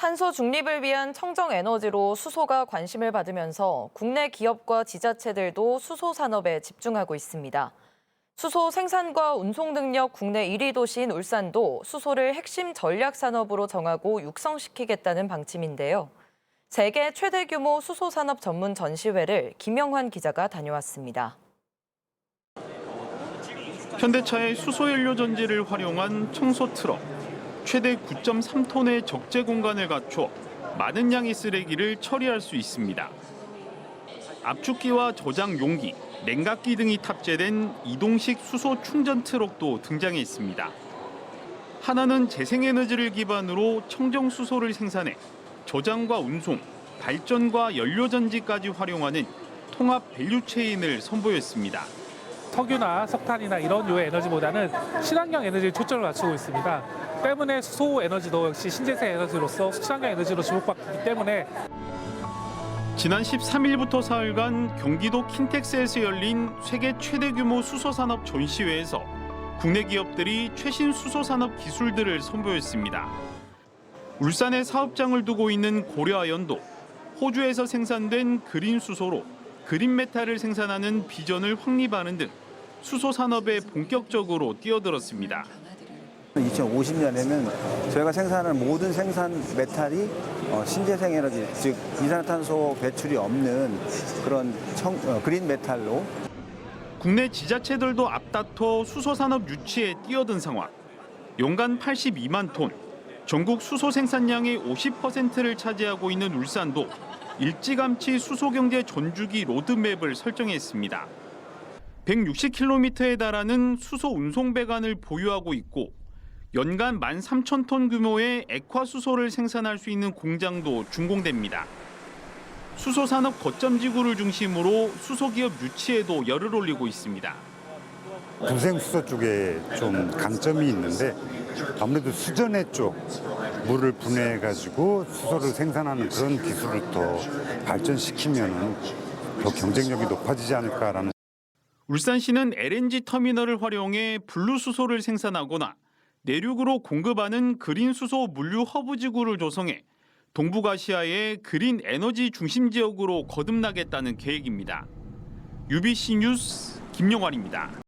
탄소 중립을 위한 청정 에너지로 수소가 관심을 받으면서 국내 기업과 지자체들도 수소 산업에 집중하고 있습니다. 수소 생산과 운송 능력 국내 1위 도시인 울산도 수소를 핵심 전략 산업으로 정하고 육성시키겠다는 방침인데요. 세계 최대 규모 수소 산업 전문 전시회를 김영환 기자가 다녀왔습니다. 현대차의 수소 연료 전지를 활용한 청소 트럭. 최대 9.3톤의 적재 공간을 갖춰 많은 양의 쓰레기를 처리할 수 있습니다. 압축기와 저장 용기, 냉각기 등이 탑재된 이동식 수소 충전 트럭도 등장했습니다. 하나는 재생에너지를 기반으로 청정 수소를 생산해 저장과 운송, 발전과 연료 전지까지 활용하는 통합 밸류 체인을 선보였습니다. 석유나 석탄이나 이런 류의 에너지보다는 친환경 에너지에 초점을 맞추고 있습니다. 때문에 수소 에너지도 역시 신재생 에너지로서 친환경 에너지로 주목받기 때문에 지난 13일부터 사흘간 경기도 킨텍스에서 열린 세계 최대 규모 수소 산업 전시회에서 국내 기업들이 최신 수소 산업 기술들을 선보였습니다. 울산에 사업장을 두고 있는 고려아연도 호주에서 생산된 그린 수소로 그린 메탈을 생산하는 비전을 확립하는 등 수소 산업에 본격적으로 뛰어들었습니다. 2050년에는 저희가 생산하는 모든 생산 메탈이 어, 신재생 에너지, 즉 이산화탄소 배출이 없는 그런 청, 어, 그린 메탈로 국내 지자체들도 앞다퉈 수소 산업 유치에 뛰어든 상황. 연간 82만 톤, 전국 수소 생산량의 50%를 차지하고 있는 울산도 일찌감치 수소 경제 전주기 로드맵을 설정했습니다. 160km에 달하는 수소 운송 배관을 보유하고 있고 연간 13,000톤 규모의 액화 수소를 생산할 수 있는 공장도 준공됩니다. 수소 산업 거점 지구를 중심으로 수소 기업 유치에도 열을 올리고 있습니다. 부생수소 쪽에 좀 강점이 있는데 아무래도 수전해 쪽 물을 분해해 가지고 수소를 생산하는 그런 기술을 더 발전시키면은 더 경쟁력이 높아지지 않을까라는 울산시는 LNG 터미널을 활용해 블루 수소를 생산하거나 내륙으로 공급하는 그린 수소 물류 허브 지구를 조성해 동북아시아의 그린 에너지 중심 지역으로 거듭나겠다는 계획입니다. UBC 뉴스 김용환입니다.